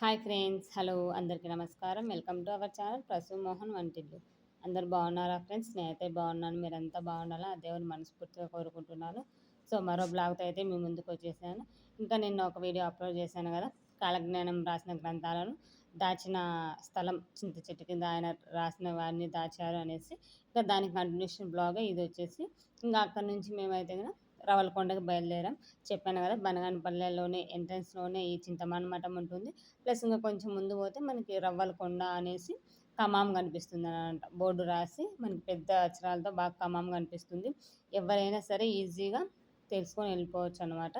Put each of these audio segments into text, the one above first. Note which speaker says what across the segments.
Speaker 1: Hi friends hello అందరికీ నమస్కారం. Welcome to our channel Prasu Mohan వంటిల్లు. అందరు బాగున్నారా ఫ్రెండ్స్? నేనైతే బాగున్నాను. మీరంతా బాగుండాలా? ఆ దేవుని మనస్ఫూర్తిగా కోరుకుంటున్నాను. సో మరో బ్లాగ్తో అయితే మీ ముందుకు వచ్చేసాను. ఇంకా నిన్న ఒక వీడియో అప్లోడ్ చేశాను కదా కాలజ్ఞానం రాసిన గ్రంథాలను దాచిన స్థలం చింత చెట్టు కింద ఆయన రాసిన వారిని దాచారు అనేసి. ఇంకా దానికి కంటిన్యూషన్ బ్లాగ్ ఇది వచ్చేసి. ఇంకా అక్కడ నుంచి మేమైతే కదా రావలకొండకు బయలుదేరాం. చెప్పాను కదా బనగానపల్లెలోనే ఎంట్రన్స్లోనే ఈ చింతమాన మఠం ఉంటుంది. ప్లస్ ఇంకా కొంచెం ముందు పోతే మనకి రవ్వలకొండ అనేసి కమాం కనిపిస్తుంది అనమాట బోర్డు రాసి మనకి పెద్ద అక్షరాలతో బాగా కమాం కనిపిస్తుంది. ఎవరైనా సరే ఈజీగా తెలుసుకొని వెళ్ళిపోవచ్చు అనమాట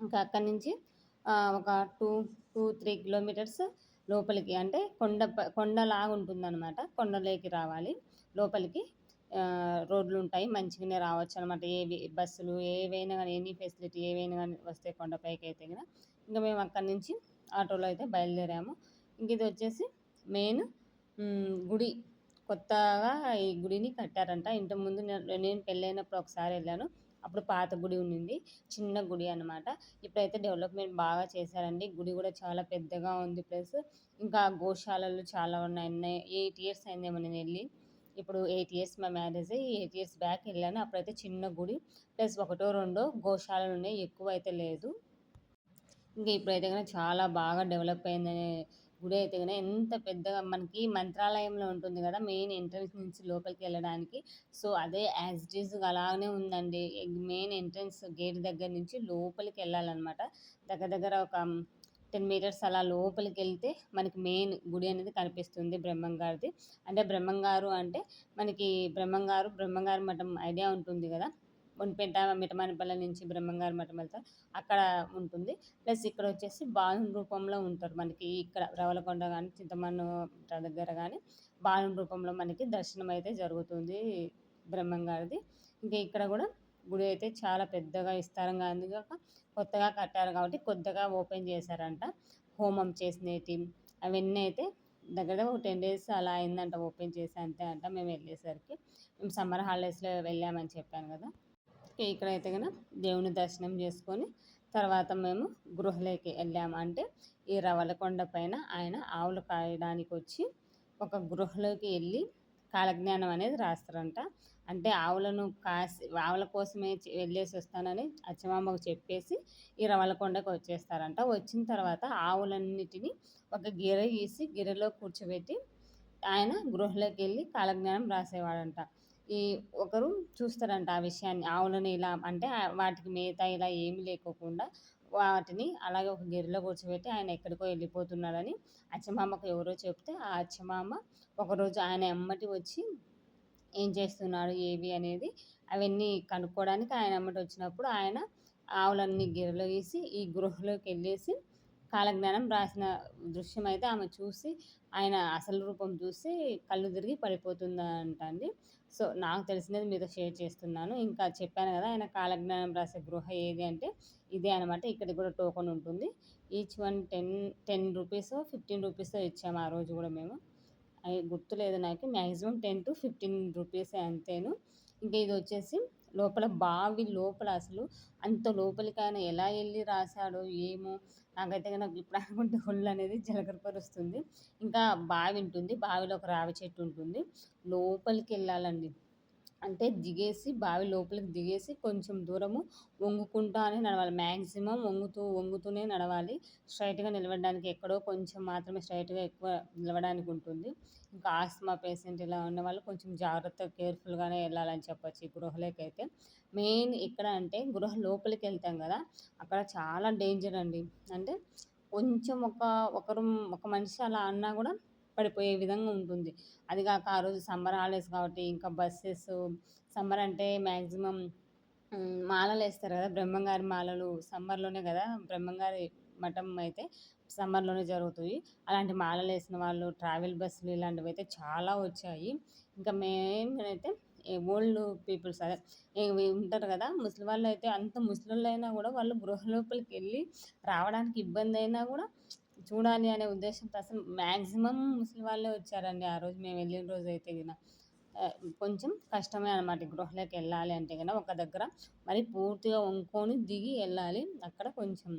Speaker 1: ఇంకా అక్కడి నుంచి ఒక టూ టూ త్రీ కిలోమీటర్స్ లోపలికి అంటే కొండ కొండలాగా ఉంటుంది అనమాట కొండలోకి రావాలి. లోపలికి రోడ్లు ఉంటాయి మంచిగానే రావచ్చు అనమాట ఏవి బస్సులు ఏవైనా కానీ ఎనీ ఫెసిలిటీ ఏవైనా కానీ వస్తే కొండపైకి అయితే కదా ఇంకా మేము అక్కడి నుంచి ఆటోలో అయితే బయలుదేరాము. ఇంక ఇది వచ్చేసి మెయిన్ గుడి. కొత్తగా ఈ గుడిని కట్టారంట. ఇంటి ముందు నేను పెళ్ళైనప్పుడు ఒకసారి వెళ్ళాను. అప్పుడు పాత గుడి ఉండింది. చిన్న గుడి అనమాట. ఇప్పుడైతే డెవలప్మెంట్ బాగా చేశారండి. గుడి కూడా చాలా పెద్దగా ఉంది ప్లస్ ఇంకా గోశాలలు చాలా ఉన్నాయి. ఎయిట్ ఇయర్స్ అయిందేమో నేను వెళ్ళి. ఇప్పుడు ఎయిట్ ఇయర్స్ మా మ్యారేజ్ ఎయిట్ ఇయర్స్ బ్యాక్ వెళ్ళాను. అప్పుడైతే చిన్న గుడి ప్లస్ ఒకటో రెండో గోశాలలు ఉన్నాయి. ఎక్కువ అయితే లేదు. ఇంకా ఇప్పుడైతే కనుక చాలా బాగా డెవలప్ అయిందనే గుడి అయితే కనుక ఎంత పెద్దగా మనకి మంత్రాలయంలో ఉంటుంది కదా మెయిన్ ఎంట్రన్స్ నుంచి లోపలికి వెళ్ళడానికి. సో అదే యాజ్ ఇట్ ఈజ్ అలానే ఉందండి. మెయిన్ ఎంట్రన్స్ గేట్ దగ్గర నుంచి లోపలికి వెళ్ళాలన్నమాట. దగ్గర దగ్గర ఒక టెన్ మీటర్స్ అలా లోపలికి వెళ్తే మనకి మెయిన్ గుడి అనేది కనిపిస్తుంది బ్రహ్మంగారిది అంటే బ్రహ్మంగారు అంటే మనకి బ్రహ్మంగారు బ్రహ్మంగారు మఠం ఐడియా ఉంటుంది కదా. ఒంటిపేట మిటమానిపల్లి నుంచి బ్రహ్మంగారు మఠం వెళ్తారు. అక్కడ ఉంటుంది. ప్లస్ ఇక్కడ వచ్చేసి బాలుని రూపంలో ఉంటారు మనకి ఇక్కడ రవలకొండ కానీ చింతమన్ను దగ్గర కానీ బాలుని రూపంలో మనకి దర్శనం అయితే జరుగుతుంది బ్రహ్మంగారిది ఇంకా ఇక్కడ కూడా గుడి అయితే చాలా పెద్దగా విస్తారంగా అందుకాక కొత్తగా కట్టారు కాబట్టి కొత్తగా ఓపెన్ చేశారంట. హోమం చేసినవి అవన్నీ అయితే దగ్గర దగ్గర ఒక టెన్ డేస్ అలా అయిందంట ఓపెన్ చేసి అంతే అంట మేము వెళ్ళేసరికి. మేము సమ్మర్ హాలిడేస్లో వెళ్ళామని చెప్పాను కదా. ఇక్కడైతే కనుక దేవుని దర్శనం చేసుకొని తర్వాత మేము గృహలోకి వెళ్ళాము అంటే ఈ రవలకొండ పైన ఆయన ఆవులు కాయడానికి వచ్చి ఒక గృహలోకి వెళ్ళి కాలజ్ఞానం అనేది రాస్తారంట. అంటే ఆవులను కాసి ఆవుల కోసమే వెళ్ళేసి వస్తానని అచ్చమామకు చెప్పేసి ఈ రవలకొండకు వచ్చేస్తారంట. వచ్చిన తర్వాత ఆవులన్నిటిని ఒక గిర గీసి గిరలో కూర్చోబెట్టి ఆయన గృహలోకి వెళ్ళి కాలజ్ఞానం రాసేవాడంట. ఈ ఒకరు చూస్తారంట ఆ విషయాన్ని. ఆవులను ఇలా అంటే వాటికి మేత ఇలా ఏమి లేకోకుండా వాటిని అలాగే ఒక గిరిలో కూర్చోబెట్టి ఆయన ఎక్కడికో వెళ్ళిపోతున్నాడని అచ్చమామకు ఎవరో చెప్తే ఆ అచ్చమామ ఒకరోజు ఆయన ఎమ్మటి వచ్చి ఏం చేస్తున్నాడు ఏవి అనేది అవన్నీ కనుక్కోవడానికి ఆయన ఎమ్మటి వచ్చినప్పుడు ఆయన ఆవులన్నీ గిరలో వేసి ఈ గృహలోకి వెళ్ళేసి కాలజ్ఞానం రాసిన దృశ్యం అయితే ఆమె చూసి ఆయన అసలు రూపం చూసి కళ్ళు తిరిగి పడిపోతుందంట అండి సో నాకు తెలిసినది మీతో షేర్ చేస్తున్నాను. ఇంకా చెప్పాను కదా ఆయన కాలజ్ఞానం రాసే గృహ ఏది అంటే ఇదే అనమాట ఇక్కడ కూడా టోకన్ ఉంటుంది. Each one ten ten rupees fifteen rupees ఇచ్చాము ఆ రోజు కూడా మేము. అవి గుర్తులేదు నాకు. Maximum ten to fifteen rupees అంతేను. ఇంకా ఇది వచ్చేసి లోపల బావి లోపల అసలు అంత లోపలికి ఆయన ఎలా వెళ్ళి రాశాడో ఏమో నాకైతే నాకు ఇప్పుడు అనుకుంటే ఒళ్ళు అనేది జలకరపరుస్తుంది. ఇంకా బావి ఉంటుంది. బావిలో ఒక రావి చెట్టు ఉంటుంది. లోపలికి వెళ్ళాలండి అంటే దిగేసి బావి లోపలికి దిగేసి కొంచెం దూరము వంగుకుంటానే నడవాలి. మ్యాక్సిమం వంగుతూ వంగుతూనే నడవాలి. స్ట్రైట్గా నిలబడడానికి ఎక్కడో కొంచెం మాత్రమే స్ట్రైట్గా ఎక్కువ నిలవడానికి ఉంటుంది. ఇంకా ఆస్మా పేషెంట్ ఇలా ఉన్న వాళ్ళు కొంచెం జాగ్రత్తగా కేర్ఫుల్గానే వెళ్ళాలని చెప్పొచ్చు ఈ గృహలోకి అయితే మెయిన్ ఎక్కడ అంటే గృహ లోపలికి వెళ్తాం కదా అక్కడ చాలా డేంజర్ అండి. అంటే కొంచెం ఒక ఒకరు ఒక మనిషి అలా అన్నా కూడా పడిపోయే విధంగా ఉంటుంది. అది కాక ఆ రోజు సమ్మర్ హాలిడేస్ కాబట్టి ఇంకా బస్సెస్ సమ్మర్ అంటే మ్యాక్సిమం మాలలు వేస్తారు కదా బ్రహ్మంగారి మాలలు. సమ్మర్లోనే కదా బ్రహ్మంగారి మఠం అయితే సమ్మర్లోనే జరుగుతాయి అలాంటి మాలలు వేసిన వాళ్ళు ట్రావెల్ బస్సులు ఇలాంటివి అయితే చాలా వచ్చాయి. ఇంకా మేమైతే ఓల్డ్ పీపుల్స్ అదే ఉంటారు కదా ముసలి వాళ్ళు అయితే అంత ముసలి అయినా కూడా వాళ్ళు గృహ లోపలికి వెళ్ళి రావడానికి ఇబ్బంది అయినా కూడా చూడాలి అనే ఉద్దేశంతో అసలు మ్యాక్సిమం ముసలి వాళ్ళే వచ్చారండి. ఆ రోజు మేము వెళ్ళిన రోజు అయితే గిన కొంచెం కష్టమే అనమాట గృహలోకి వెళ్ళాలి అంటే కదా ఒక దగ్గర మరి పూర్తిగా వంకొని దిగి వెళ్ళాలి. అక్కడ కొంచెం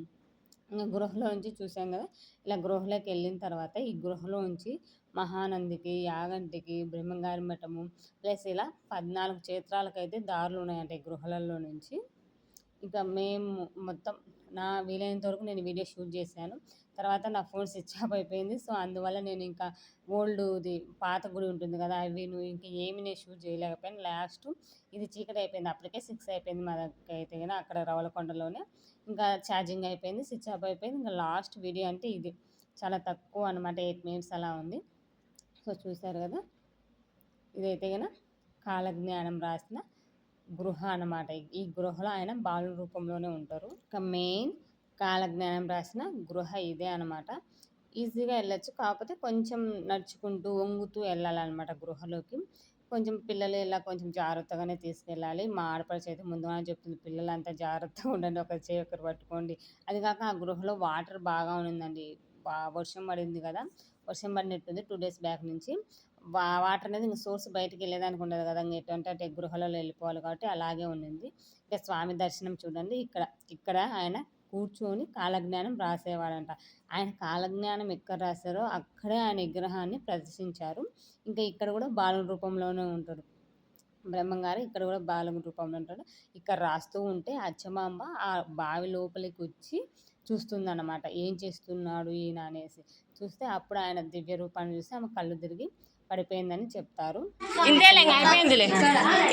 Speaker 1: గృహలో నుంచి చూసాం కదా ఇలా గృహలోకి వెళ్ళిన తర్వాత ఈ గృహలో నుంచి మహానందికి యాగంటికి బ్రహ్మంగారి మఠము ప్లస్ ఇలా పద్నాలుగు క్షేత్రాలకైతే దారులు ఉన్నాయంట ఈ గృహలలో నుంచి. ఇంకా మేము మొత్తం నా వీలైనంత వరకు నేను వీడియో షూట్ చేశాను. తర్వాత నా ఫోన్ స్విచ్ ఆఫ్ అయిపోయింది. సో అందువల్ల నేను ఇంకా ఓల్డ్ది పాత గుడి ఉంటుంది కదా అవి నువ్వు ఇంకా ఏమి నేను షూట్ చేయలేకపోయాను. లాస్ట్ ఇది చీకటి అయిపోయింది. అప్పటికే సిక్స్ అయిపోయింది మా దగ్గర అయితే కానీ అక్కడ రవలకొండలోనే ఇంకా ఛార్జింగ్ అయిపోయింది స్విచ్ ఆఫ్ అయిపోయింది. ఇంకా లాస్ట్ వీడియో అంటే ఇది. చాలా తక్కువ అనమాట ఎయిట్ మినిట్స్ అలా ఉంది. సో చూసారు కదా. ఇదైతే కనుక కాలజ్ఞానం రాసిన గృహ అనమాట ఈ గృహలో ఆయన బాలు రూపంలోనే ఉంటారు. ఇక మెయిన్ కాలజ్ఞానం రాసిన గృహ ఇదే అనమాట. ఈజీగా వెళ్ళొచ్చు కాకపోతే కొంచెం నడుచుకుంటూ వంగుతూ వెళ్ళాలన్నమాట గృహలోకి. కొంచెం పిల్లలు ఇలా కొంచెం జాగ్రత్తగానే తీసుకెళ్ళాలి. మా ఆడపడిచి అయితే ముందుగానే చెప్తుంది పిల్లలంతా జాగ్రత్తగా ఉండండి ఒకరి చేయి ఒకరు పట్టుకోండి. అది కాక ఆ గృహలో వాటర్ బాగా ఉండిందండి. వర్షం పడింది కదా వర్షం పడినట్టుంది టూ డేస్ బ్యాక్ నుంచి. వా వాటర్ అనేది ఇంకా సోర్స్ బయటికి వెళ్ళేదానికి ఉండదు కదా ఇంకా ఎటువంటి అంటే గృహలలో వెళ్ళిపోవాలి కాబట్టి అలాగే ఉండింది. ఇంకా స్వామి దర్శనం చూడండి ఇక్కడ ఇక్కడ ఆయన కూర్చొని కాలజ్ఞానం రాసేవాడంట. ఆయన కాలజ్ఞానం ఎక్కడ రాశారో అక్కడే ఆయన విగ్రహాన్ని ప్రదర్శించారు. ఇంకా ఇక్కడ కూడా బాలు రూపంలోనే ఉంటాడు. బ్రహ్మంగారు ఇక్కడ కూడా బాలుని రూపంలో ఉంటాడు. ఇక్కడ రాస్తూ ఉంటే అచ్చమాంబ ఆ బావి లోపలికి వచ్చి చూస్తుందన్నమాట. ఏం చేస్తున్నాడు ఈయన అనేసి. చూస్తే అప్పుడు ఆయన దివ్య రూపాన్ని చూసి ఆమె కళ్ళు తిరిగి పడిపోయిందని చెప్తారు.
Speaker 2: ఇంతేలే అయిపోయిందిలే.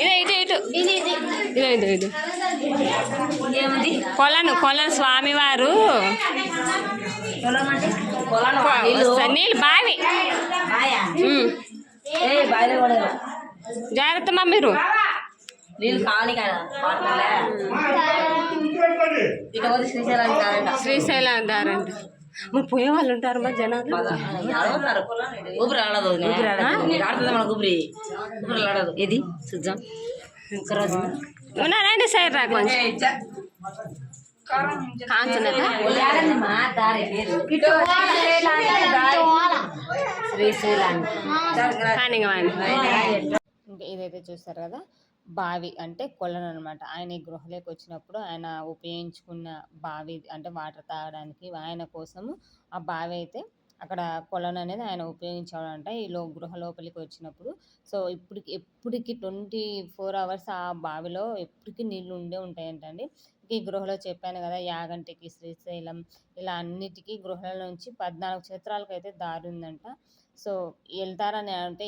Speaker 2: ఇదే ఇటు ఇటు. ఇదో కొలను కొలను స్వామివారు. నీళ్ళు బావి. జాగ్రత్త మా మీరు.
Speaker 3: శ్రీశైలానికి కాదంట.
Speaker 2: శ్రీశైలం దారంట మరి పోయే వాళ్ళు ఉంటారు మా జనాలు.
Speaker 3: ఊపిరి ఆడదు. ఊపిరి ఆడదు. నీకు ఆడుతుంది మన ఊపిరి? ఊపిరి ఆడదు. ఇది చూద్దాం
Speaker 2: ఉన్నారండి సైడ్ రా కొంచెం.
Speaker 1: ఇదైతే చూస్తారు కదా? బావి అంటే కొలను అనమాట ఆయన ఈ గృహలోకి వచ్చినప్పుడు ఆయన ఉపయోగించుకున్న బావి అంటే వాటర్ తాగడానికి ఆయన కోసము ఆ బావి అయితే అక్కడ కొలను అనేది ఆయన ఉపయోగించాడంట ఈ లో గృహ లోపలికి వచ్చినప్పుడు సో ఇప్పటికి ఎప్పటికి ట్వంటీ ఫోర్ అవర్స్ ఆ బావిలో ఎప్పటికీ నీళ్ళు ఉండే ఉంటాయంటండి. ఈ గృహలో చెప్పాను కదా యాగంటికి శ్రీశైలం ఇలా అన్నిటికీ గృహాల నుంచి పద్నాలుగు క్షేత్రాలకు అయితే దారి ఉందంట. సో వెళ్తారని అంటే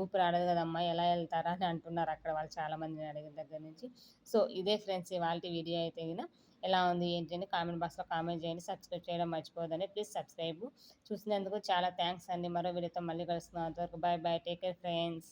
Speaker 1: ఊపిరి ఆడదు కదమ్మా ఎలా వెళ్తారా అని అంటున్నారు అక్కడ వాళ్ళు చాలా మందిని అడిగిన దగ్గర నుంచి. సో ఇదే ఫ్రెండ్స్ ఇవాళ వీడియో అయితే గిన ఎలా ఉంది ఏంటి అని కామెంట్ బాక్స్లో కామెంట్ చేయండి. సబ్స్క్రైబ్ చేయడం మర్చిపోదని ప్లీజ్ సబ్స్క్రైబ్. చూసినందుకు చాలా థ్యాంక్స్ అండి. మరో వీడియోతో మళ్ళీ కలుస్తున్నాం అంతవరకు bye bye take care friends.